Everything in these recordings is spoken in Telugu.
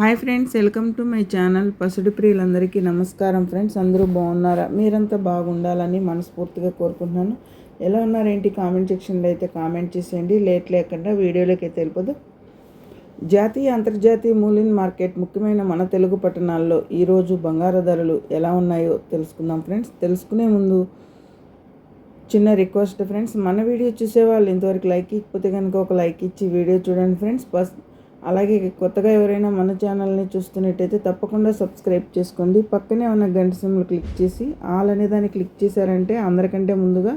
Hi friends welcome to my channel. పసుడు ప్రియులందరికీ నమస్కారం ఫ్రెండ్స్. అందరూ బాగున్నారా? మీరంతా బాగుండాలని మనస్ఫూర్తిగా కోరుకుంటున్నాను. ఎలా ఉన్నారేంటి? కామెంట్ సెక్షన్లో అయితే కామెంట్ చేసేయండి. లేట్ లేకుండా వీడియోలోకి అయితే వెళ్ళిపోదు. జాతీయ అంతర్జాతీయ మూలిన్ మార్కెట్ ముఖ్యమైన మన తెలుగు పట్టణాల్లో ఈరోజు బంగారు ధరలు ఎలా ఉన్నాయో తెలుసుకుందాం ఫ్రెండ్స్. తెలుసుకునే ముందు చిన్న రిక్వెస్ట్ ఫ్రెండ్స్. మన వీడియో చూసే వాళ్ళు ఇంతవరకు లైక్ ఇకపోతే కనుక ఒక లైక్ ఇచ్చి వీడియో చూడండి ఫ్రెండ్స్. ఫస్ట్ అలాగే కొత్తగా ఎవరైనా మన ఛానల్ని చూస్తున్నట్టయితే తప్పకుండా సబ్స్క్రైబ్ చేసుకోండి. పక్కనే ఉన్న గంట సిమ్లు క్లిక్ చేసి ఆల్ అనే దాన్ని క్లిక్ చేశారంటే అందరికంటే ముందుగా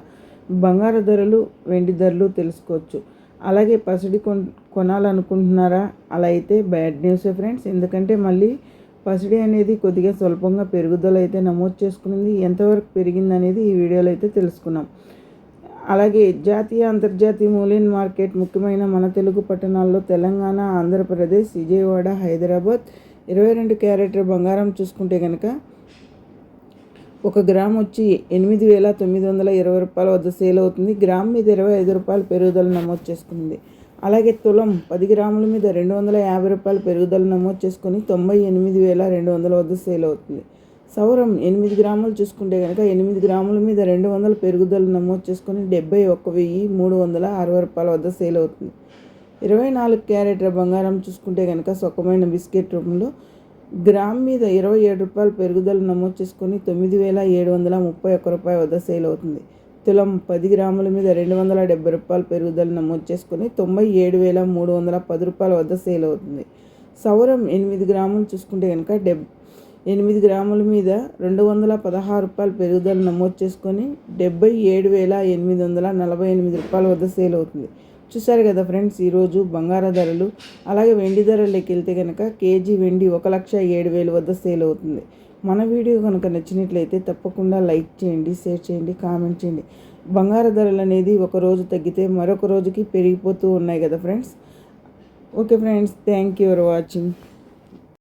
బంగారు ధరలు వెండి ధరలు తెలుసుకోవచ్చు. అలాగే పసిడి కొన్ కొనాలనుకుంటున్నారా? అలా అయితే బ్యాడ్ న్యూస్ ఫ్రెండ్స్. ఎందుకంటే మళ్ళీ పసిడి అనేది కొద్దిగా స్వల్పంగా పెరుగుదల అయితే నమోదు చేసుకునింది. ఎంతవరకు పెరిగింది అనేది ఈ వీడియోలో అయితే తెలుసుకున్నాం. అలాగే జాతీయ అంతర్జాతీయ మూలిన్ మార్కెట్ ముఖ్యమైన మన తెలుగు పట్టణాల్లో తెలంగాణ ఆంధ్రప్రదేశ్ విజయవాడ హైదరాబాద్ ఇరవై రెండు క్యారెట్ బంగారం చూసుకుంటే కనుక ఒక గ్రామ్ వచ్చి ఎనిమిది వేల తొమ్మిది వందల ఇరవై రూపాయల వద్ద సేల్ అవుతుంది. గ్రామ్ మీద ఇరవై ఐదు రూపాయలు పెరుగుదల నమోదు చేసుకుంది. అలాగే తులం పది గ్రాముల మీద రెండు వందల యాభై రూపాయలు పెరుగుదల నమోదు చేసుకొని తొంభై ఎనిమిది వేల రెండు వందల వద్ద సేల్ అవుతుంది. సౌరం ఎనిమిది గ్రాములు చూసుకుంటే కనుక ఎనిమిది గ్రాముల మీద రెండు వందల పెరుగుదల నమోదు చేసుకుని డెబ్బై ఒక్క వెయ్యి మూడు వందల అరవై రూపాయల వద్ద సేల్ అవుతుంది. ఇరవై నాలుగు క్యారెట్ల బంగారం చూసుకుంటే కనుక సుఖమైన బిస్కెట్ రూపంలో గ్రామ్ మీద ఇరవై ఏడు రూపాయలు పెరుగుదల నమోదు చేసుకుని తొమ్మిది వేల ఏడు వందల ముప్పై ఒక్క రూపాయల వద్ద సేల్ అవుతుంది. తులం పది గ్రాముల మీద రెండు వందల డెబ్బై రూపాయలు పెరుగుదల నమోదు చేసుకుని తొంభై ఏడు వేల మూడు వందల పది రూపాయల వద్ద సేల్ అవుతుంది. సౌరం ఎనిమిది గ్రాములు చూసుకుంటే కనుక డెబ్ ఎనిమిది గ్రాముల మీద రెండు వందల పదహారు రూపాయలు పెరుగుదల నమోదు చేసుకొని డెబ్బై ఏడు వేల ఎనిమిది వందల నలభై ఎనిమిది రూపాయల వద్ద సేల్ అవుతుంది. చూసారు కదా ఫ్రెండ్స్ ఈరోజు బంగార ధరలు అలాగే వెండి ధరలకి వెళ్తే కనుక కేజీ వెండి ఒక లక్ష ఏడు వేల వద్ద సేల్ అవుతుంది. మన వీడియో కనుక నచ్చినట్లయితే తప్పకుండా లైక్ చేయండి షేర్ చేయండి కామెంట్ చేయండి. బంగార ధరలు అనేది ఒక రోజు తగ్గితే మరొక రోజుకి పెరిగిపోతూ ఉన్నాయి కదా friends. Okay friends thank you for watching.